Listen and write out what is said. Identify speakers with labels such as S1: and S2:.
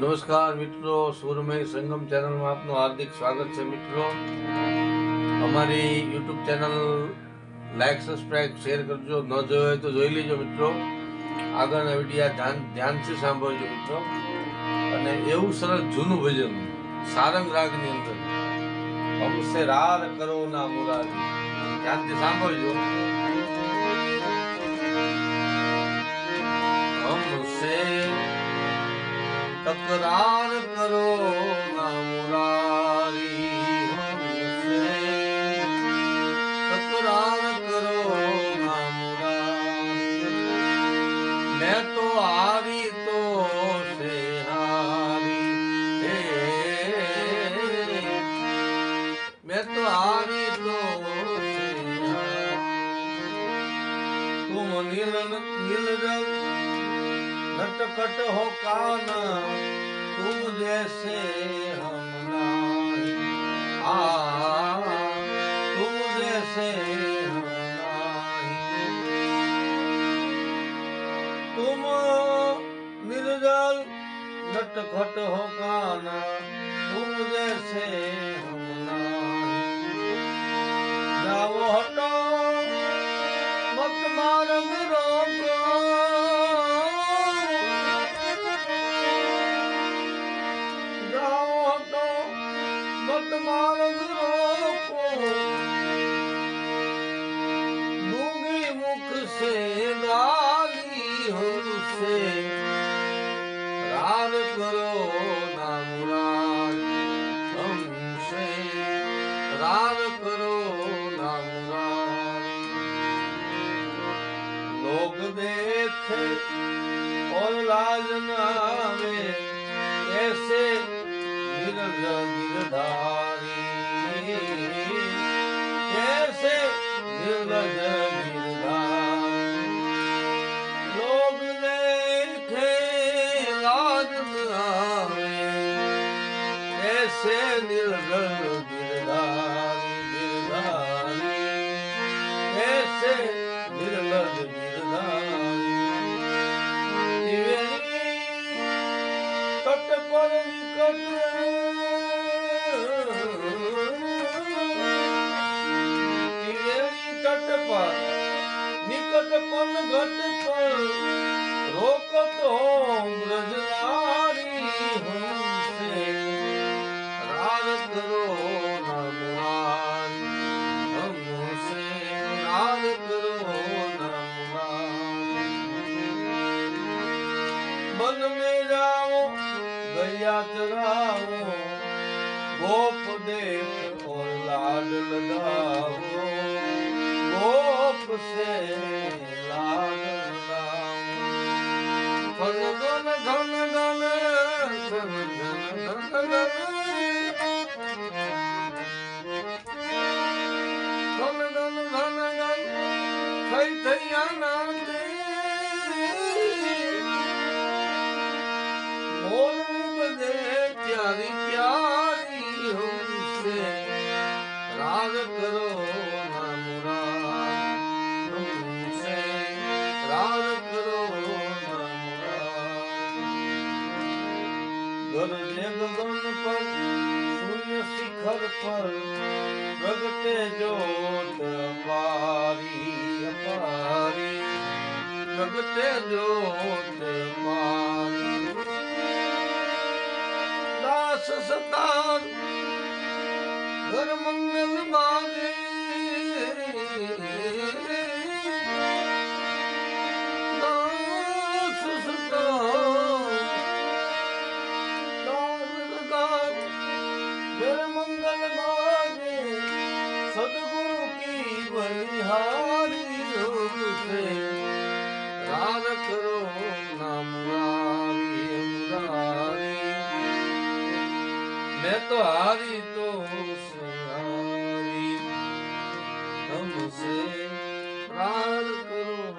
S1: નમસ્કાર મિત્રો, સુરમય સંગમ ચેનલમાં આપનું હાર્દિક સ્વાગત છે મિત્રો. અમારી YouTube channel like subscribe share કરજો. ન જોયો હોય તો જોઈ લેજો મિત્રો. આગળના વિડીયા ધ્યાન, ધ્યાનથી સાંભળજો મિત્રો. અને એવું સરસ જૂનું ભજન, સારંગ રાગની અંદર. હમસે રાર કરો ના મુરારી. ધ્યાનથી સાંભળજો. તકરાર કરો મુરારી તકરાર કરો મેં તો આવી તો મેં તો આવી તો તું નીલ નીલ नील नील रंग नटखट हो काना तुम जैसे हम नहीं आ तुम जैसे हम नहीं तुम निर्जल नटखट हो काना तुम जैसे हम છે લાલી હંસે રામ કરો નામ હંસે રામ કરો નામ લોક દેખે और लाज नामे ऐसे गिरजा गिरधारी ऐसे गिरजा ਸੇ ਨਿਰਗਲ ਗਿਰਦਾਰੀ ਗਿਰਦਾਰੀ ਐਸੇ ਨਿਰਲਜ ਗਿਰਦਾਰੀ ਜਿਵੇਂ ਕਟ ਪਰ ਵਿਕਟ ਜਿਵੇਂ ਕਟ ਪਰ ਨਿਕਟ ਪਨ ਘਟ ਪਰ ਰੋਕਤ ਹੋਮ ਰਜਨਾ યાત્રાઓ ગોપ દેખ ઓર લાડ લગાવો. ગોપ સે લાડ લગાવો. ઘન ઘન ઘન ઘન ઘન ઘન ને પ્યારી પ્યારી હમસે રાગ કરો શિખર પર પ્રગટે જોત મારી અમારી પ્રગટે જોત મારી દાસ સતાર ઘર મંગલ માગે મેં તો આવી તો હારી તમસે પ્રાણ કરો.